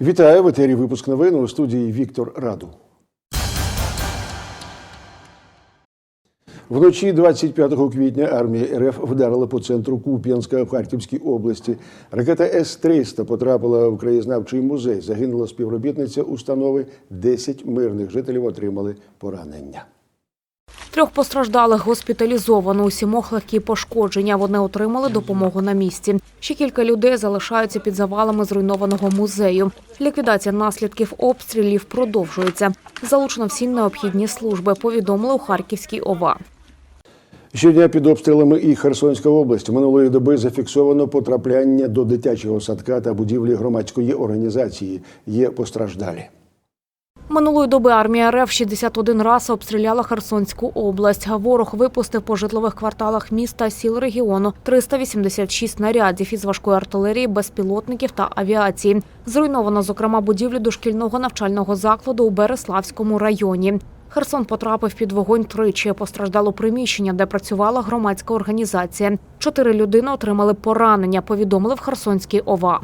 Вітаю в етері випуск новин у студії Віктор Раду. Вночі 25 квітня армія РФ вдарила по центру Куп'янська в Харківській області. Ракета С-300 потрапила в краєзнавчий музей. Загинула співробітниця установи. 10 мирних жителів отримали поранення. Трьох постраждалих госпіталізовано. У легкі пошкодження. Вони отримали допомогу на місці. Ще кілька людей залишаються під завалами зруйнованого музею. Ліквідація наслідків обстрілів продовжується. Залучено всі необхідні служби. Повідомили у Харківській ОВА. Щодня під обстрілами і Херсонська область минулої доби зафіксовано потрапляння до дитячого садка та будівлі громадської організації. Є постраждалі. Минулої доби армія РФ 61 раз обстріляла Херсонську область. Ворог випустив по житлових кварталах міста сіл регіону 386 снарядів із важкої артилерії, безпілотників та авіації. Зруйновано, зокрема, будівлю дошкільного навчального закладу у Береславському районі. Херсон потрапив під вогонь тричі. Постраждало приміщення, де працювала громадська організація. Чотири людини отримали поранення. Повідомили в Херсонській ОВА.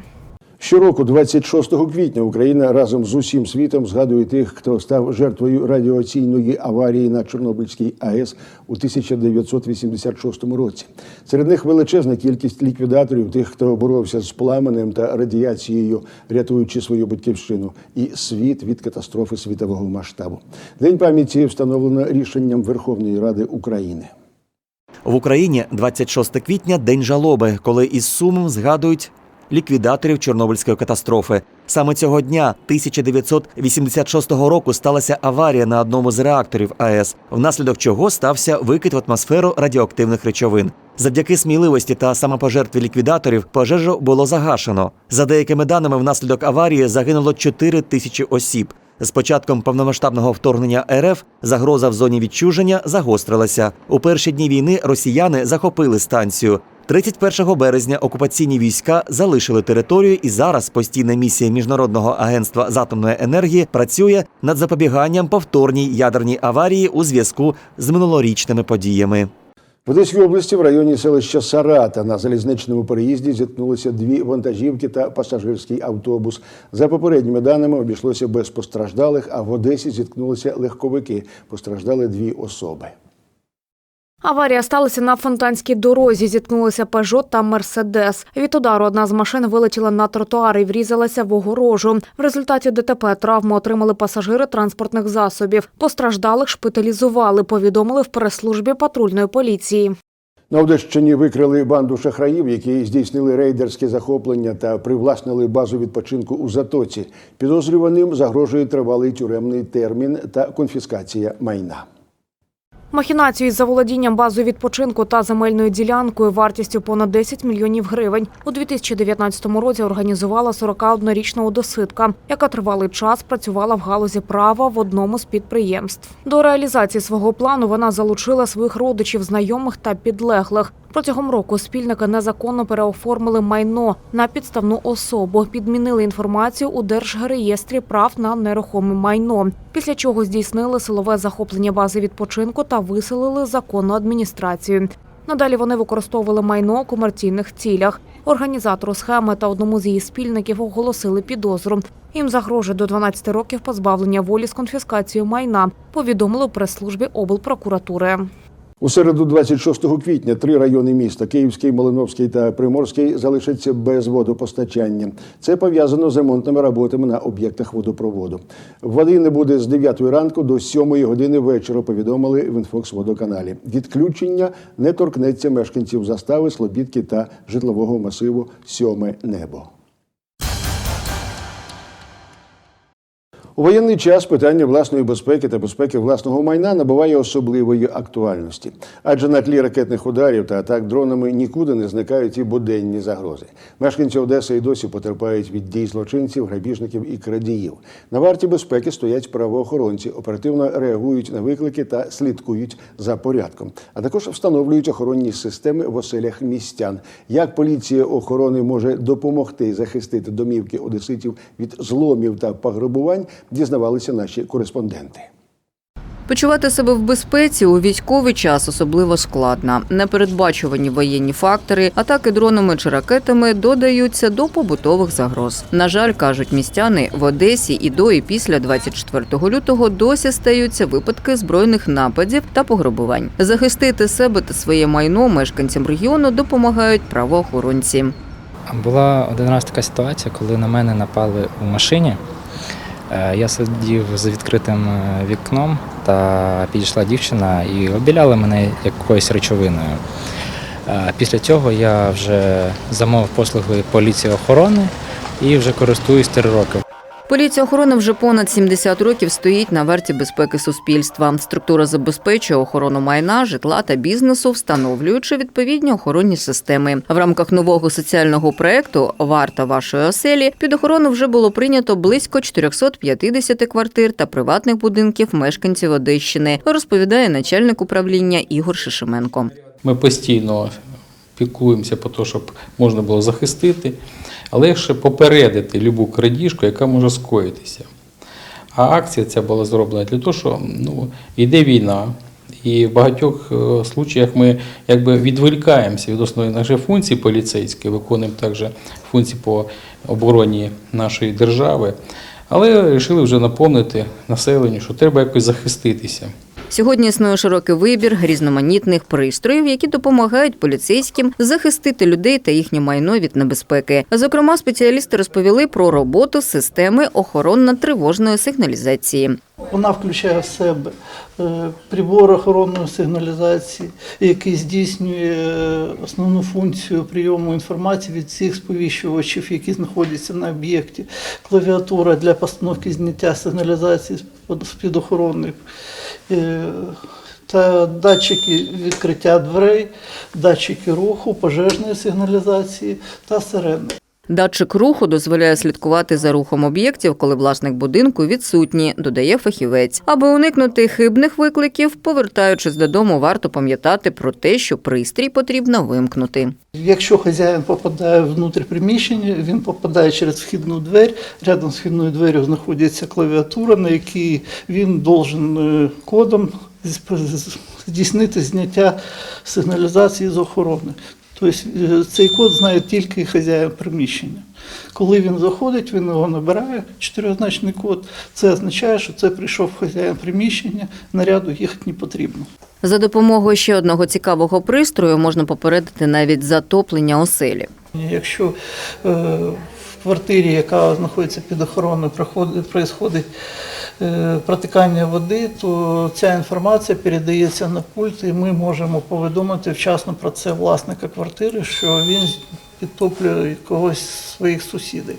Щороку, 26 квітня, Україна разом з усім світом згадує тих, хто став жертвою радіаційної аварії на Чорнобильській АЕС у 1986 році. Серед них величезна кількість ліквідаторів, тих, хто боровся з пламенем та радіацією, рятуючи свою батьківщину, і світ від катастрофи світового масштабу. День пам'яті встановлено рішенням Верховної Ради України. В Україні 26 квітня день жалоби, коли із сумом згадують ліквідаторів Чорнобильської катастрофи. Саме цього дня, 1986 року, сталася аварія на одному з реакторів АЕС, внаслідок чого стався викид в атмосферу радіоактивних речовин. Завдяки сміливості та самопожертві ліквідаторів пожежу було загашено. За деякими даними, внаслідок аварії загинуло 4 тисячі осіб. З початком повномасштабного вторгнення РФ загроза в зоні відчуження загострилася. У перші дні війни росіяни захопили станцію. 31 березня окупаційні війська залишили територію, і зараз постійна місія міжнародного агентства з атомної енергії працює над запобіганням повторній ядерній аварії у зв'язку з минулорічними подіями. В Одеській області в районі селища Сарата на залізничному переїзді зіткнулися дві вантажівки та пасажирський автобус. За попередніми даними обійшлося без постраждалих, а в Одесі зіткнулися легковики. Постраждали дві особи. Аварія сталася на фонтанській дорозі. Зіткнулися Пежо та Мерседес. Від удару одна з машин вилетіла на тротуар і врізалася в огорожу. В результаті ДТП травму отримали пасажири транспортних засобів. Постраждалих шпиталізували. Повідомили в прес-службі патрульної поліції. На Одещині викрили банду шахраїв, які здійснили рейдерське захоплення та привласнили базу відпочинку у Затоці. Підозрюваним загрожує тривалий тюремний термін та конфіскація майна. Махінацію за заволодінням базою відпочинку та земельною ділянкою вартістю понад 10 мільйонів гривень у 2019 році організувала 41-річна одоситка, яка тривалий час працювала в галузі права в одному з підприємств. До реалізації свого плану вона залучила своїх родичів, знайомих та підлеглих. Протягом року спільники незаконно переоформили майно на підставну особу, підмінили інформацію у Держреєстрі прав на нерухоме майно, після чого здійснили силове захоплення бази відпочинку та виселили законну адміністрацію. Надалі вони використовували майно у комерційних цілях. Організатору схеми та одному з її спільників оголосили підозру. Їм загрожує до 12 років позбавлення волі з конфіскацією майна. Повідомили прес-службі облпрокуратури. У середу, 26 квітня, три райони міста Київський, Малиновський та Приморський залишаться без водопостачання. Це пов'язано з ремонтними роботами на об'єктах водопроводу. Води не буде з 9 ранку до 7 години вечора. Повідомили в інфокс-водоканалі. Відключення не торкнеться мешканців застави, Слобідки та житлового масиву Сьоме небо. Воєнний час питання власної безпеки та безпеки власного майна набуває особливої актуальності, адже на тлі ракетних ударів та атак дронами нікуди не зникають і буденні загрози. Мешканці Одеси і досі потерпають від дій злочинців, грабіжників і крадіїв. На варті безпеки стоять правоохоронці, оперативно реагують на виклики та слідкують за порядком, а також встановлюють охоронні системи в оселях містян. Як поліція охорони може допомогти захистити домівки одеситів від зломів та пограбувань, дізнавалися наші кореспонденти. Почувати себе в безпеці у військовий час особливо складно. Непередбачувані воєнні фактори, атаки дронами чи ракетами додаються до побутових загроз. На жаль, кажуть містяни, в Одесі і до і після 24 лютого досі стаються випадки збройних нападів та пограбувань. Захистити себе та своє майно мешканцям регіону допомагають правоохоронці. Була один раз така ситуація, коли на мене напали у машині. Е, Я сидів з відкритим е, вікном, та підійшла дівчина і обіляла мене якоюсь речовиною. Е, Після цього я вже замовив послуги поліції охорони і вже користуюсь три роки. Поліція охорони вже понад 70 років стоїть на варті безпеки суспільства. Структура забезпечує охорону майна, житла та бізнесу, встановлюючи відповідні охоронні системи. В рамках нового соціального проекту Варта вашої оселі під охорону вже було прийнято близько 450 квартир та приватних будинків мешканців Одещини. Розповідає начальник управління Ігор Шишименко. Ми постійно піклуємося про те, щоб можна було захистити, якщо попередити любу крадіжку, яка може скоїтися. А акція ця була зроблена для того, що ну, йде війна, і в багатьох е, случаях ми якби відволікаємося від основних наших функцій поліцейських, виконуємо також функції по обороні нашої держави, але вирішили вже наповнити населенню, що треба якось захиститися. Сьогодні існує широкий вибір різноманітних пристроїв, які допомагають поліцейським захистити людей та їхнє майно від небезпеки. Зокрема, спеціалісти розповіли про роботу системи охоронно-тривожної сигналізації. Вона включає в себе е, прибор охоронної сигналізації, який здійснює е, основну функцію прийому інформації від всіх сповіщувачів, які знаходяться на об'єкті, клавіатура для постановки зняття сигналізації з-під охорони, е, та датчики відкриття дверей, датчики руху, пожежної сигналізації та сирени. Датчик руху дозволяє слідкувати за рухом об'єктів, коли власник будинку відсутній, додає фахівець. Аби уникнути хибних викликів, повертаючись додому, варто пам'ятати про те, що пристрій потрібно вимкнути. Якщо хазяїн попадає внутрі приміщення, він попадає через вхідну двері. Рядом з вхідною дверю знаходиться клавіатура, на якій він должен е, кодом здійснити зняття сигналізації з охорони. Тобто цей код знає тільки хазяїн приміщення. Коли він заходить, він його набирає, чотиризначний код. Це означає, що це прийшов хазяїн приміщення, наряду їхати не потрібно. За допомогою ще одного цікавого пристрою можна попередити навіть затоплення оселі. Якщо е, квартирі, яка знаходиться під охороною, проходить, е, протикання води, то ця інформація передається на пульт, і ми можемо повідомити вчасно про це власника квартири, що він підтоплює когось з своїх сусідів.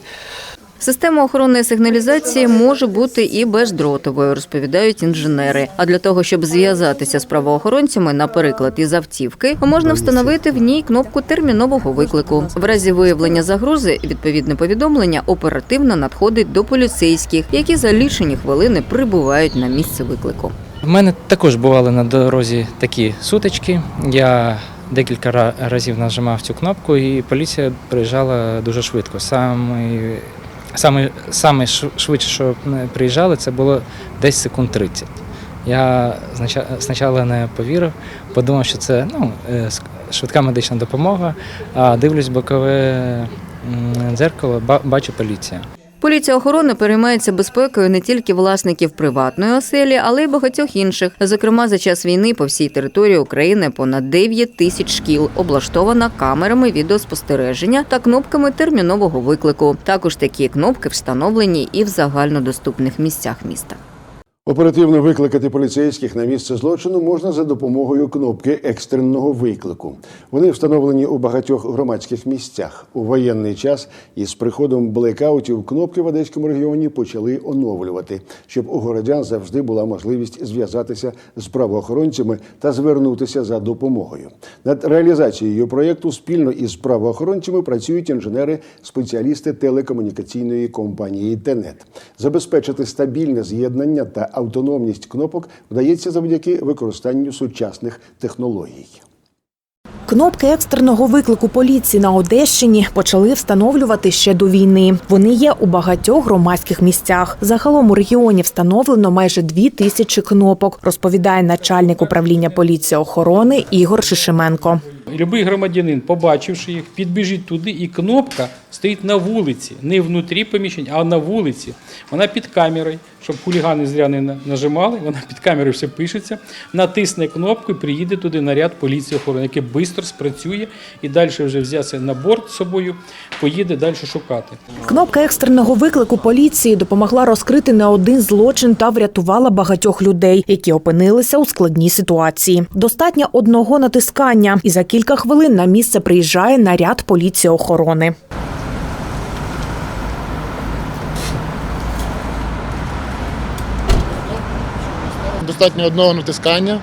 Система охоронної сигналізації може бути і бездротовою, розповідають інженери. А для того, щоб зв'язатися з правоохоронцями, наприклад, із автівки, можна встановити в ній кнопку термінового виклику. В разі виявлення загрози відповідне повідомлення оперативно надходить до поліцейських, які за лічені хвилини прибувають на місце виклику. В мене також бували на дорозі такі сутички. Я декілька ра- разів нажимав цю кнопку, і поліція приїжджала дуже швидко. Саме, саме, саме швидше, що приїжджали, це було десь секунд 30. Я спочатку не повірив, подумав, що це ну, е, швидка медична допомога, а дивлюсь бокове дзеркало, ба- бачу поліція. Поліція охорони переймається безпекою не тільки власників приватної оселі, але й багатьох інших. Зокрема, за час війни по всій території України понад 9 тисяч шкіл облаштована камерами відеоспостереження та кнопками термінового виклику. Також такі кнопки встановлені і в загальнодоступних місцях міста. Оперативно викликати поліцейських на місце злочину можна за допомогою кнопки екстреного виклику. Вони встановлені у багатьох громадських місцях. У воєнний час із приходом блекаутів кнопки в Одеському регіоні почали оновлювати, щоб у городян завжди була можливість зв'язатися з правоохоронцями та звернутися за допомогою. Над реалізацією проєкту спільно із правоохоронцями працюють інженери-спеціалісти телекомунікаційної компанії ТЕНЕТ. Забезпечити стабільне з'єднання та автономність кнопок вдається завдяки використанню сучасних технологій. Кнопки екстреного виклику поліції на Одещині почали встановлювати ще до війни. Вони є у багатьох громадських місцях. Загалом у регіоні встановлено майже дві тисячі кнопок, розповідає начальник управління поліції охорони Ігор Шишименко. Любий громадянин, побачивши їх, підбіжить туди, і кнопка стоїть на вулиці, не внутрі поміщення, а на вулиці. Вона під камерою, щоб хулігани зря не нажимали. Вона під камерою все пишеться, натисне кнопку і приїде туди наряд поліції охорони, який швидко спрацює і далі вже взявся на борт з собою, поїде далі шукати. Кнопка екстреного виклику поліції допомогла розкрити не один злочин та врятувала багатьох людей, які опинилися у складній ситуації. Достатньо одного натискання, і за кілька хвилин на місце приїжджає наряд поліції охорони. Достатньо одного натискання.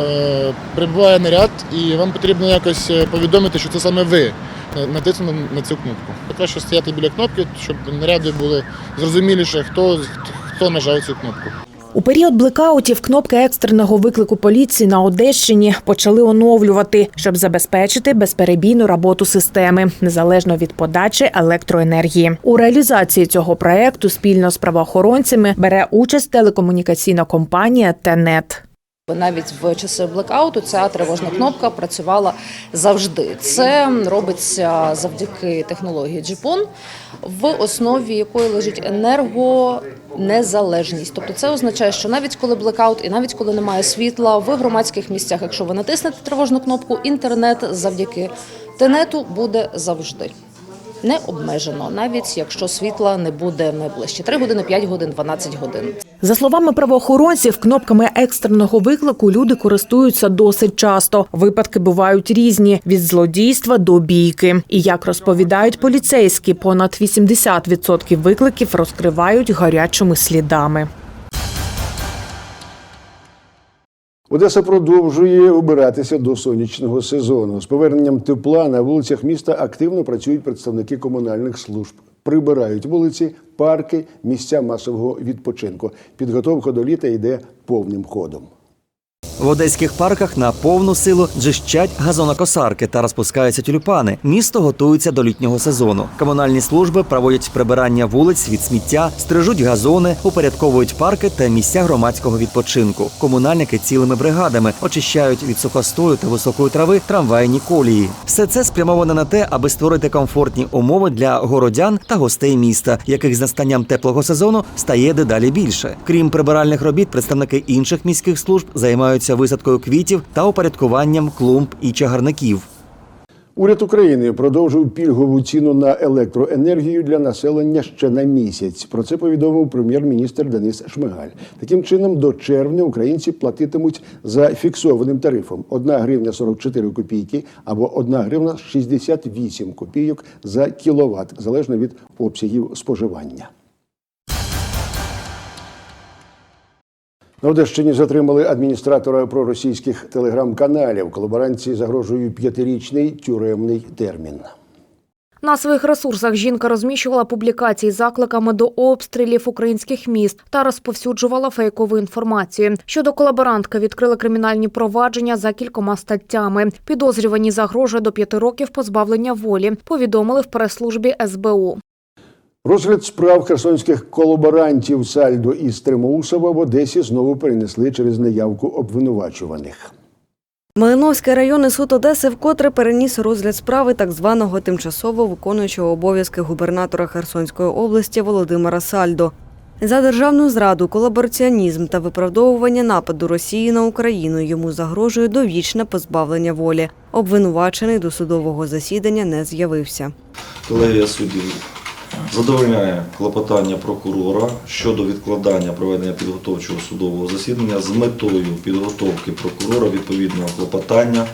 е, Прибуває наряд, і вам потрібно якось е, повідомити, що це саме ви на- натиснули на цю кнопку. Краще стояти біля кнопки, щоб наряди були зрозуміліше, хто, хто нажав цю кнопку. У період блекаутів кнопки екстреного виклику поліції на Одещині почали оновлювати, щоб забезпечити безперебійну роботу системи незалежно від подачі електроенергії. У реалізації цього проекту спільно з правоохоронцями бере участь телекомунікаційна компанія ТЕНЕТ. Навіть в часи блекауту ця тривожна кнопка працювала завжди. Це робиться завдяки технології GPON, в основі якої лежить енергонезалежність. Тобто це означає, що навіть коли блекаут і навіть коли немає світла в громадських місцях, якщо ви натиснете тривожну кнопку, інтернет завдяки тенету буде завжди. Не обмежено, навіть якщо світла не буде найближче 3 години, 5 годин, 12 годин. За словами правоохоронців, кнопками екстреного виклику люди користуються досить часто. Випадки бувають різні від злодійства до бійки. І як розповідають поліцейські, понад 80% викликів розкривають гарячими слідами. Одеса продовжує обиратися до сонячного сезону. З поверненням тепла на вулицях міста активно працюють представники комунальних служб. Прибирають вулиці, парки, місця масового відпочинку. Підготовка до літа йде повним ходом. В одеських парках на повну силу джищать газонокосарки та розпускаються тюльпани. Місто готується до літнього сезону. Комунальні служби проводять прибирання вулиць від сміття, стрижуть газони, упорядковують парки та місця громадського відпочинку. Комунальники цілими бригадами очищають від сухостою та високої трави трамвайні колії. Все це спрямовано на те, аби створити комфортні умови для городян та гостей міста, яких з настанням теплого сезону стає дедалі більше. Крім прибиральних робіт, представники інших міських служб займаються висадкою квітів та упорядкуванням клумб і чагарників. Уряд України продовжив пільгову ціну на електроенергію для населення ще на місяць. Про це повідомив прем'єр-міністр Денис Шмигаль. Таким чином, до червня українці платитимуть за фіксованим тарифом 1 гривня 44 копійки або 1 гривня 68 копійок за кіловат, залежно від обсягів споживання. На Одещині затримали адміністратора проросійських телеграм-каналів. Колаборанції загрожує п'ятирічний тюремний термін. На своїх ресурсах жінка розміщувала публікації з закликами до обстрілів українських міст та розповсюджувала фейкову інформацію. Щодо колаборантки відкрили кримінальні провадження за кількома статтями. Підозрювані загрожує до п'яти років позбавлення волі. Повідомили в прес-службі СБУ. Розгляд справ херсонських колаборантів Сальдо і Стримоусова в Одесі знову перенесли через неявку обвинувачуваних. Малиновський районний суд Одеси вкотре переніс розгляд справи так званого тимчасово виконуючого обов'язки губернатора Херсонської області Володимира Сальдо. За державну зраду, колабораціонізм та виправдовування нападу Росії на Україну йому загрожує довічне позбавлення волі. Обвинувачений до судового засідання не з'явився. Колегія суддів задовольняє клопотання прокурора щодо відкладання проведення підготовчого судового засідання з метою підготовки прокурора відповідного клопотання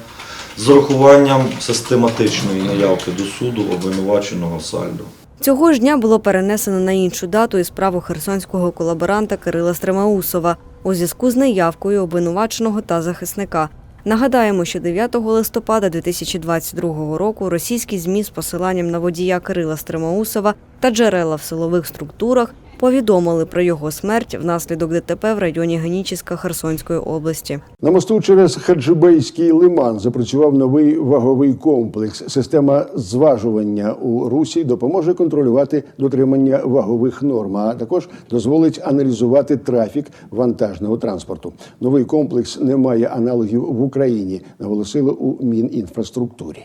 з урахуванням систематичної наявки до суду обвинуваченого сальдо. Цього ж дня було перенесено на іншу дату і справу херсонського колаборанта Кирила Стремаусова у зв'язку з неявкою обвинуваченого та захисника. Нагадаємо, що 9 листопада 2022 року російські ЗМІ з посиланням на водія Кирила Стримаусова та джерела в силових структурах повідомили про його смерть внаслідок ДТП в районі Генічіська Херсонської області. На мосту через Хаджибейський лиман запрацював новий ваговий комплекс. Система зважування у русі допоможе контролювати дотримання вагових норм, а також дозволить аналізувати трафік вантажного транспорту. Новий комплекс не має аналогів в Україні, наголосили у Мінінфраструктурі.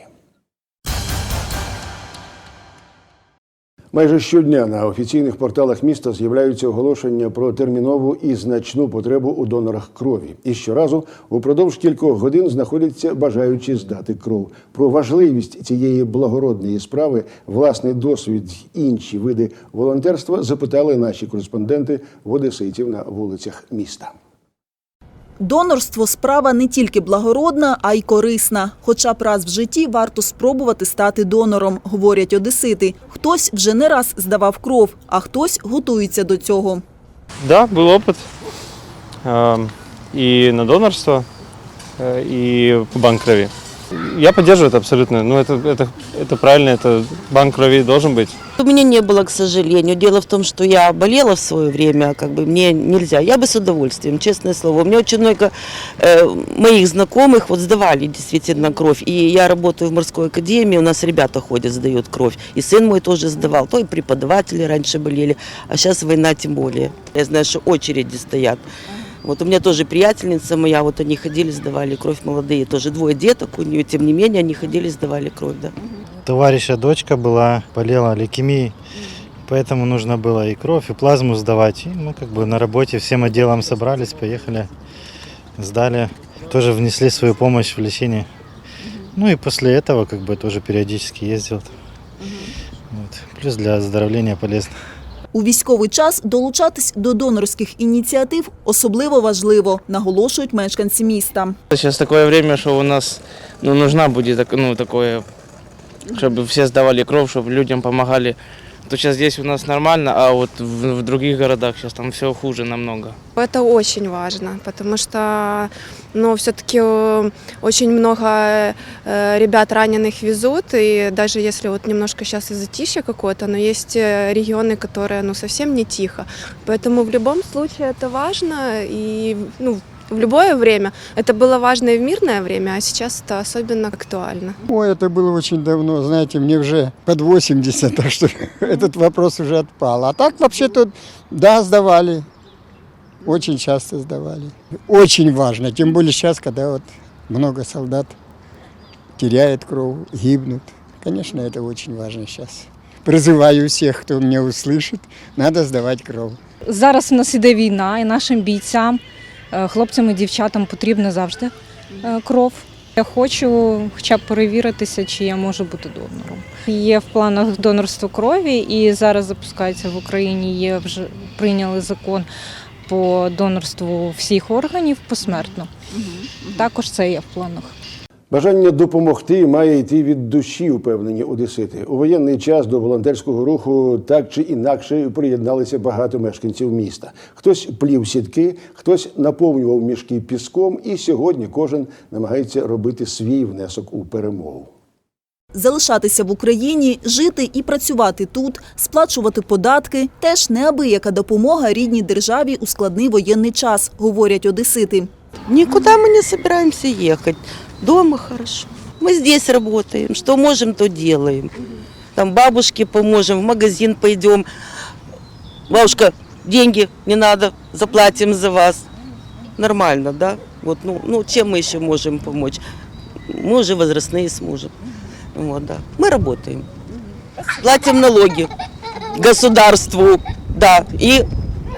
Майже щодня на офіційних порталах міста з'являються оголошення про термінову і значну потребу у донорах крові. І щоразу упродовж кількох годин знаходяться бажаючі здати кров. Про важливість цієї благородної справи, власний досвід інші види волонтерства запитали наші кореспонденти в одеситів на вулицях міста. Донорство справа не тільки благородна, а й корисна. Хоча б раз в житті варто спробувати стати донором, говорять одесити. Хтось вже не раз здавав кров, а хтось готується до цього. Да, был опыт. Эм, И на донорство, э, и банк крови. Я поддерживаю это абсолютно. Ну, это, это, это правильно, это банк крови должен быть. У меня не было, к сожалению. Дело в том, что я болела в свое время, как бы мне нельзя. Я бы с удовольствием, честное слово. У меня очень много э, моих знакомых вот сдавали действительно кровь. И я работаю в морской академии, у нас ребята ходят, сдают кровь. И сын мой тоже сдавал. То и преподаватели раньше болели, а сейчас война тем более. Я знаю, что очереди стоят. Вот у меня тоже приятельница моя, вот они ходили, сдавали кровь молодые, тоже двое деток у нее, тем не менее, они ходили, сдавали кровь, да. товарища дочка была, болела лейкемией, поэтому нужно было и кровь, и плазму сдавать. И мы как бы на работе всем отделом собрались, поехали, сдали, тоже внесли свою помощь в лечение. Ну и после этого как бы тоже периодически ездил. Вот. Плюс для оздоровления полезно. У військовий час долучатись до донорських ініціатив особливо важливо, наголошують мешканці міста. Зараз такое время, що у нас ну, нужна буде ну, таке, щоб все здавали кров, щоб людям помогали То сейчас здесь у нас нормально, а вот в, в других городах сейчас там все хуже намного. Это очень важно, потому что ну, все-таки очень много э, ребят раненых везут, и даже если вот немножко сейчас и затишье какое-то, но есть э, регионы, которые ну, совсем не тихо. Поэтому в любом случае это важно, и ну, в любое время. Это было важно и в мирное время, а сейчас это особенно актуально. Ой, это было очень давно, знаете, мне уже под 80, так что этот вопрос уже отпал. А так вообще-то, да, сдавали. Очень часто сдавали. Очень важно, тем более сейчас, когда вот много солдат теряет кровь, гибнут. Конечно, это очень важно сейчас. Призываю всех, кто меня услышит, надо сдавать кровь. Зараз в нас іде війна, і нашим бійцям, е, хлопцям і дівчатам потрібна завжди е, кров. Я хочу хоча б перевіритися, чи я можу бути донором. Є в планах донорство крові, і зараз запускається в Україні. Є вже прийняли закон по донорству всіх органів посмертно. Також це є в планах. Бажання допомогти має йти від душі, упевнені одесити. У воєнний час до волонтерського руху так чи інакше приєдналися багато мешканців міста. Хтось плів сітки, хтось наповнював мішки піском, і сьогодні кожен намагається робити свій внесок у перемогу. Залишатися в Україні, жити і працювати тут, сплачувати податки – теж неабияка допомога рідній державі у складний воєнний час, говорять одесити. Никуда мы не собираемся ехать. Дома хорошо. Мы здесь работаем. Что можем, то делаем. Там бабушке поможем, в магазин пойдем. Бабушка, деньги не надо, заплатим за вас. Нормально, да? Вот, ну, ну, чем мы еще можем помочь? Мы уже возрастные с мужем. Вот, да. Мы работаем. Платим налоги государству, да. И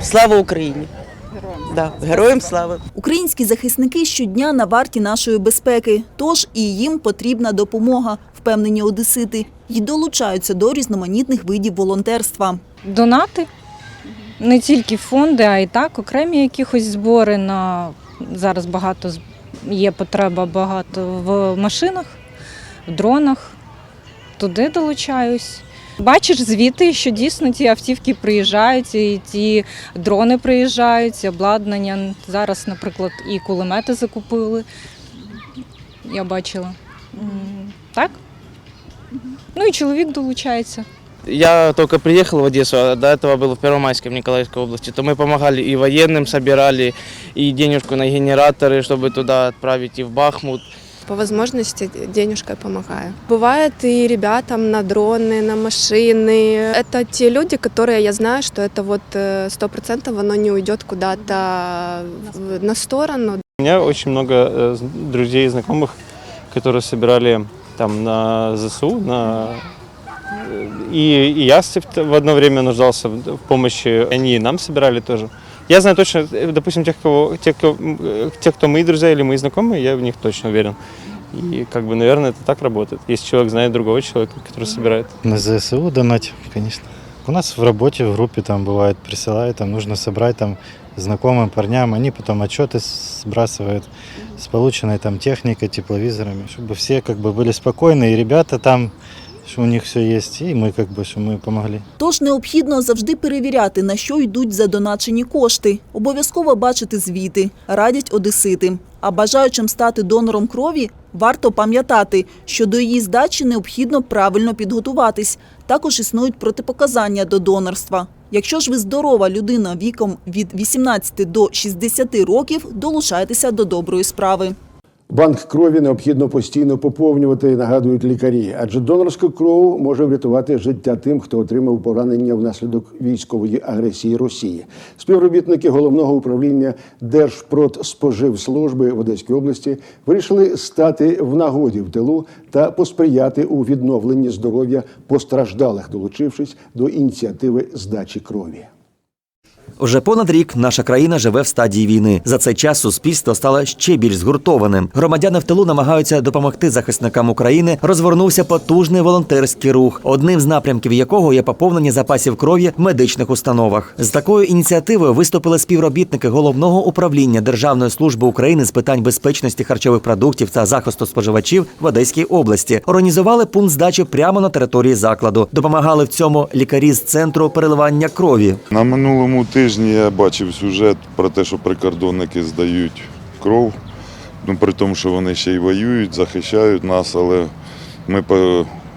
слава Украине. Да, героям слава. Українські захисники щодня на варті нашої безпеки, тож і їм потрібна допомога, впевнені одесити, й долучаються до різноманітних видів волонтерства. Донати не тільки фонди, а й так окремі якихось збори на зараз багато є потреба багато в машинах, в дронах. Туди долучаюсь. Бачиш звіти, що дійсно ті автівки приїжджають, і ті дрони приїжджають, і обладнання. Зараз, наприклад, і кулемети закупили. Я бачила. М, Так? Ну і чоловік долучається. Я только приехал в Одессу, а до этого был в Первомайской, в Николаевской области, то мы помогали и военным собирали, и денежку на генераторы, чтобы туда отправить, и в Бахмут. По возможности денежкой помогаю. Бывает и ребятам на дроны, на машины. Это те люди, которые я знаю, что это вот э, сто процентов оно не уйдет куда-то на сторону. У меня очень много э, друзей и знакомых, которые собирали там на ЗСУ, на э, и, и я в одно время нуждался в помощи, они и нам собирали тоже. Я знаю точно, э, допустим, тех, кого, тех, м, э, тех, кто мои друзья или мои знакомые, я в них точно уверен. И как бы, наверное, это так работает. Если человек знает другого человека, который собирает. На ЗСУ донатим, конечно. У нас в работе, в группе там бывает присылают, там нужно собрать там знакомым парням, они потом отчеты сбрасывают с полученной там техникой, тепловизорами, чтобы все как бы были спокойны, и ребята там, что у них все есть, и мы как бы, что мы помогли. Тож необхідно завжди перевіряти, на що йдуть задоначені кошти. Обов'язково бачити звіти, радять одесити. А бажаючим стати донором крові, варто пам'ятати, що до її здачі необхідно правильно підготуватись. Також існують протипоказання до донорства. Якщо ж ви здорова людина віком від 18 до 60 років, долучайтеся до доброї справи. Банк крові необхідно постійно поповнювати, нагадують лікарі, адже донорська кров може врятувати життя тим, хто отримав поранення внаслідок військової агресії Росії. Співробітники головного управління Держпродспоживслужби в Одеській області вирішили стати в нагоді в тилу та посприяти у відновленні здоров'я постраждалих, долучившись до ініціативи здачі крові. Уже понад рік наша країна живе в стадії війни. За цей час суспільство стало ще більш згуртованим. Громадяни в тилу намагаються допомогти захисникам України. Розгорнувся потужний волонтерський рух, одним з напрямків якого є поповнення запасів крові в медичних установах. З такою ініціативою виступили співробітники головного управління Державної служби України з питань безпечності харчових продуктів та захисту споживачів в Одеській області. Організували пункт здачі прямо на території закладу. Допомагали в цьому лікарі з центру переливання крові. На минулому тижні я бачив сюжет про те, що прикордонники здають кров. Ну, при тому, що вони ще й воюють, захищають нас, але ми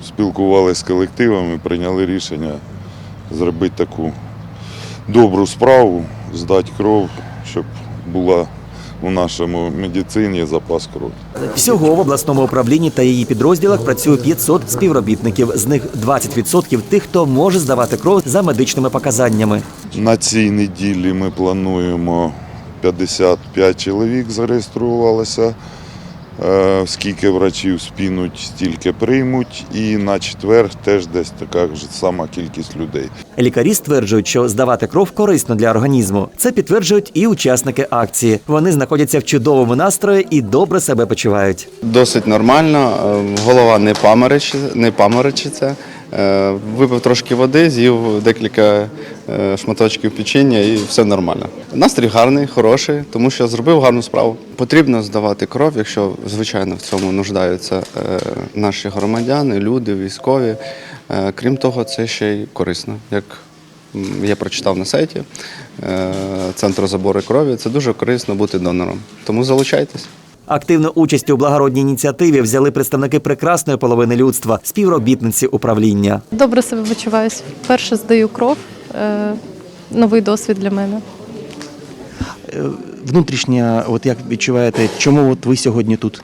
спілкувалися з колективами, прийняли рішення зробити таку добру справу, здати кров, щоб була у нашому медицині запас крові. Всього в обласному управлінні та її підрозділах працює 500 співробітників. З них 20% тих, хто може здавати кров за медичними показаннями. На цій неділі ми плануємо 55 чоловік зареєструвалося. Е, Скільки врачів спінуть, стільки приймуть. І на четвер теж десь така ж сама кількість людей. Лікарі стверджують, що здавати кров корисно для організму. Це підтверджують і учасники акції. Вони знаходяться в чудовому настрої і добре себе почувають. Досить нормально, е, голова не паморочиться, не паморочиться. Е, Випив трошки води, з'їв декілька е, шматочків печення і все нормально. Настрій гарний, хороший, тому що зробив гарну справу. Потрібно здавати кров, якщо звичайно в цьому нуждаються е, наші громадяни, люди, військові. Крім того, це ще й корисно. Як я прочитав на сайті Центру забору крові, це дуже корисно бути донором. Тому залучайтесь. Активну участь у благородній ініціативі взяли представники прекрасної половини людства, співробітниці управління. Добре себе почуваюся. Перше здаю кров. Е, новий досвід для мене. Внутрішня, от як відчуваєте, чому от ви сьогодні тут?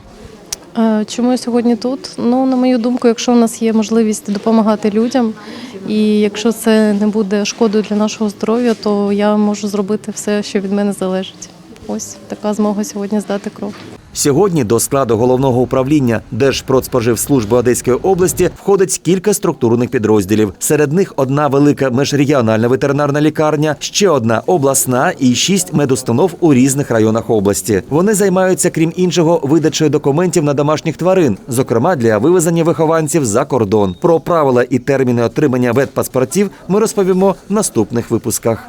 Е, чому я сьогодні тут? Ну, на мою думку, якщо в нас є можливість допомагати людям, і якщо це не буде шкодою для нашого здоров'я, то я можу зробити все, що від мене залежить. Ось така змога сьогодні здати кров. Сьогодні до складу головного управління Держпродспоживслужби Одеської області входить кілька структурних підрозділів. Серед них одна велика межрегіональна ветеринарна лікарня, ще одна обласна і шість медустанов у різних районах області. Вони займаються, крім іншого, видачею документів на домашніх тварин, зокрема для вивезення вихованців за кордон. Про правила і терміни отримання ветпаспортів ми розповімо в наступних випусках.